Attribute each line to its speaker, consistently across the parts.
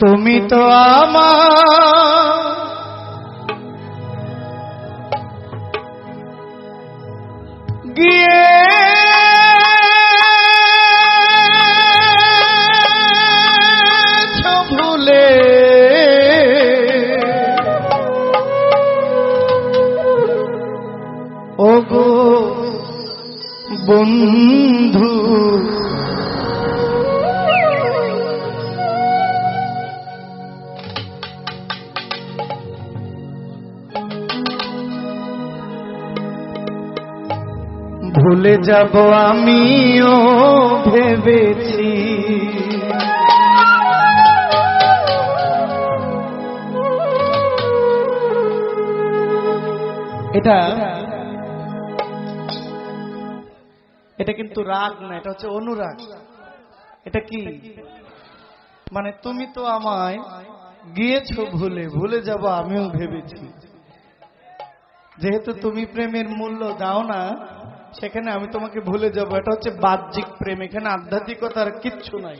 Speaker 1: তুমি তো আমার। গিয়ে ভুলে বন্ধু। যাব আমিও ভেবেছি। এটা এটা কিন্তু রাগ না, এটা হচ্ছে অনুরাগ। এটা কি? মানে তুমি তো আমায় গিয়েছো ভুলে ভুলে যাব আমিও ভেবেছি। যেহেতু তুমি প্রেমের মূল্য দাও না সেখানে আমি তোমাকে ভুলে যাব। এটা হচ্ছে বাহ্যিক প্রেম। এখানে আধ্যাত্মিকতার কিচ্ছু নাই।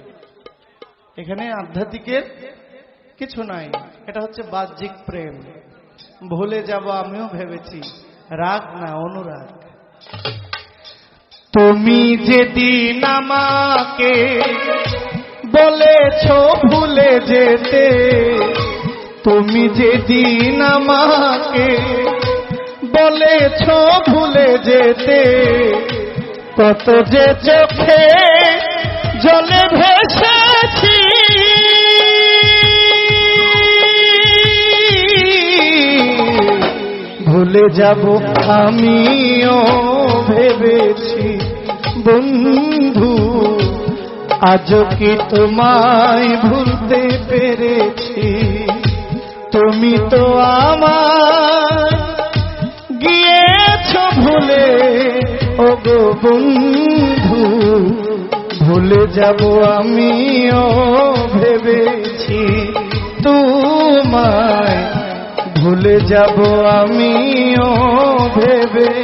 Speaker 1: এখানে আধ্যাত্মিকের কিছু নাই। এটা হচ্ছে বাহ্যিক প্রেম। ভুলে যাব আমিও ভেবেছি। রাগ না, অনুরাগ। তুমি যেদিন আমাকে বলেছ ভুলে যেতে, তুমি যেদিন আমাকে বলেছ ভুলে যেতে। কত যে চোখে জলে ভেসেছি। ভুলে যাব আমিও ভেবেছি। বন্ধু, আজও কি তোমায় ভুলতে পেরেছি? তুমি তো আমার বন্ধু ভুলে যাব আমিও ভেবেছি। তোমায় ভুলে যাব আমিও ভেবেছি।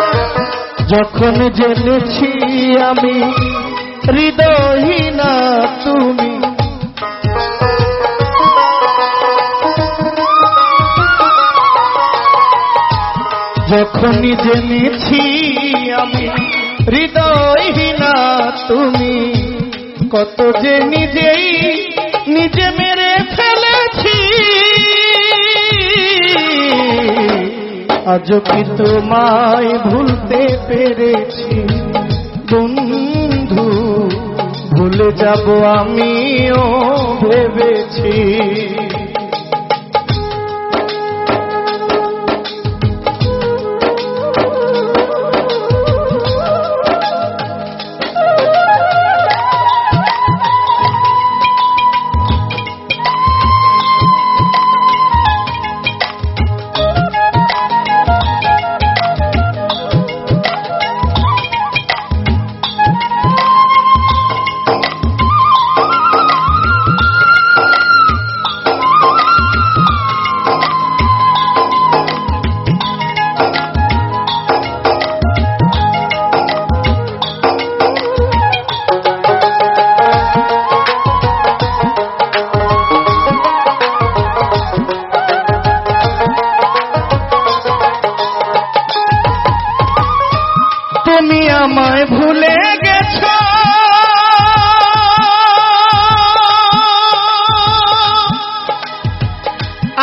Speaker 1: যখন জেনেছি আমি হৃদয়হীনা তুমি যখনই জেনেছি আমি হৃদয়হীনা তুমি কত যে নিজেই আজ কি তোমায় ভুলতে পেরেছি? বন্ধু ভুলে যাব আমিও ভেবেছি। তুমি আমায় ভুলে গেছ।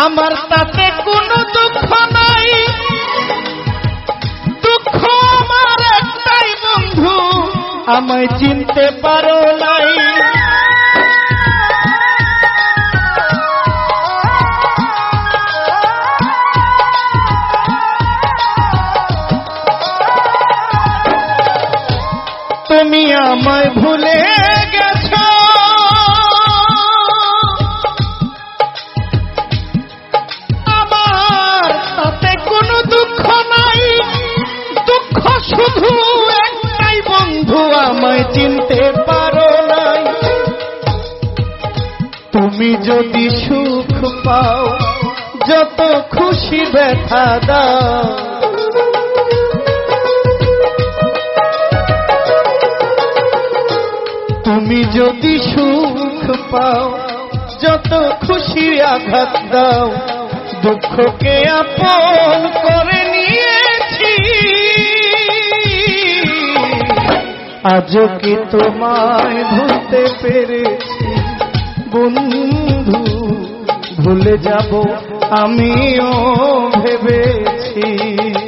Speaker 1: আমার তাতে কোনো দুঃখ নাই। দুঃখ আমার একটাই বন্ধু, আমায় চিনতে পারো নাই। শুধু একটাই বন্ধু আমায় চিনতে পারো নাই। তুমি যদি সুখ পাও, যত খুশি ব্যথা দাও। তুমি যদি সুখ পাও, যত খুশি আঘাত দাও। দুঃখকে আপন করে আজও কি তোমায় ভুলতে পেরেছি? বন্ধু ভুলে যাব আমিও ভেবেছি।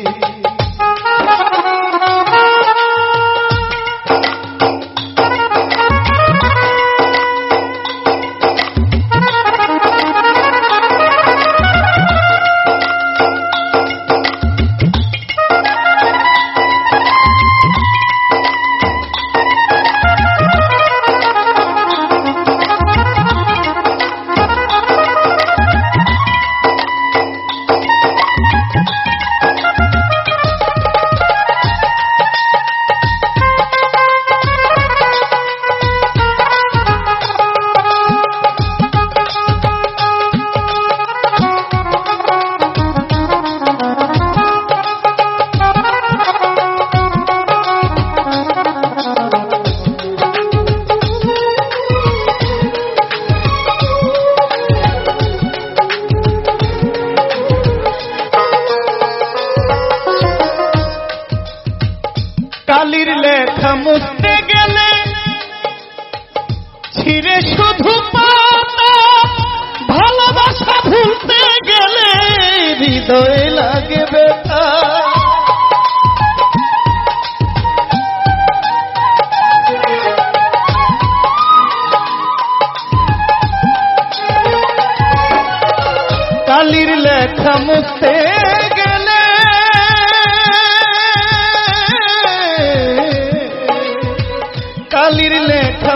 Speaker 1: হৃদয়ে লাগে ব্যথা। কালির লেখা মুছতে গেলে কালির লেখা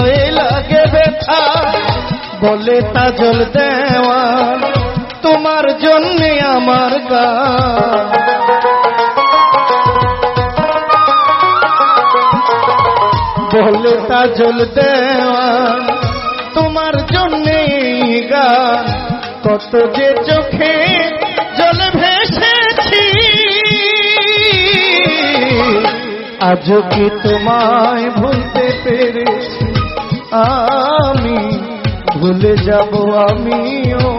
Speaker 1: হৃদয়ে লাগে ব্যথা। বলে তাজল দেওয়া তোমার জন্যে আমার গা। বলে তাজল দেওয়ান, তোমার জন্যে গা। কত যে চোখে জল ভেসেছি, আজও কি তোমায় ভুলতে পেরেছি আমি ভুলে যাব আমিও।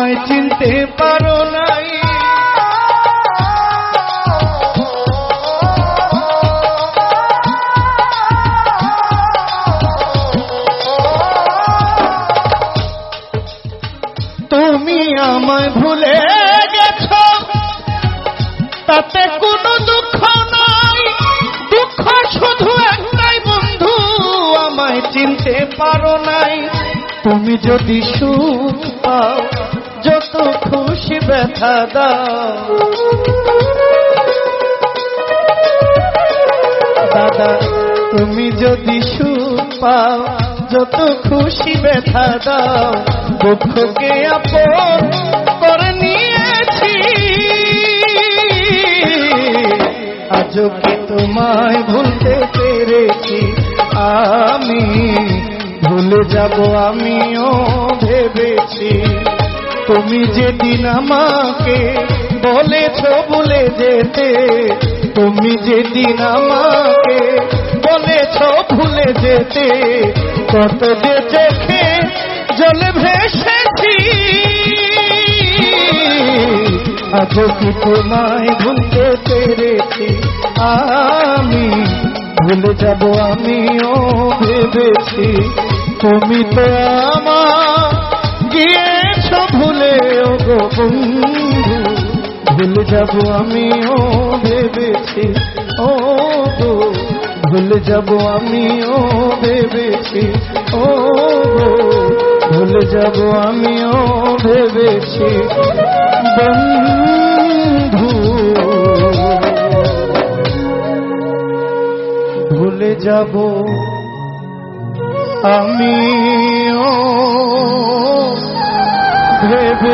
Speaker 1: আমায় চিনতে পারো নাই। তুমি আমায় ভুলে গেছো, তাতে কোনো দুঃখ নাই। দুঃখ শুধু একটাই বন্ধু, আমায় চিনতে পারো নাই। তুমি যদি সুখ পাও খুশি ব্যথা দাও। দাদা, তুমি যদি সুখ পাও, যত খুশি ব্যথা দাও। দুঃখকে আপন করে নিয়েছি। আজও তোমায় ভুলতে পেরেছি? আমি ভুলে যাব, আমিও ভেবেছি। তুমি যেদিন আমাকে বলেছ ভুলে যেতে, তুমি যেদিন আমাকে বলেছ ভুলে যেতে, কত যে চোখে জলে ভেসেছি, আজও কি তোমায় ভুলতে পেরেছি? আমি ভুলে যাব, আমিও ভেবেছি। তুমি তো আমার ভুলে ও গো বন্ধু, ভুলে যাব আমিও ভেবেছি। ও গো, ভুলে যাব আমিও ভেবেছি। ও গো, ভুলে যাব আমিও ভেবেছি। বন্ধু, ভুলে যাব আমিও ভেবেছি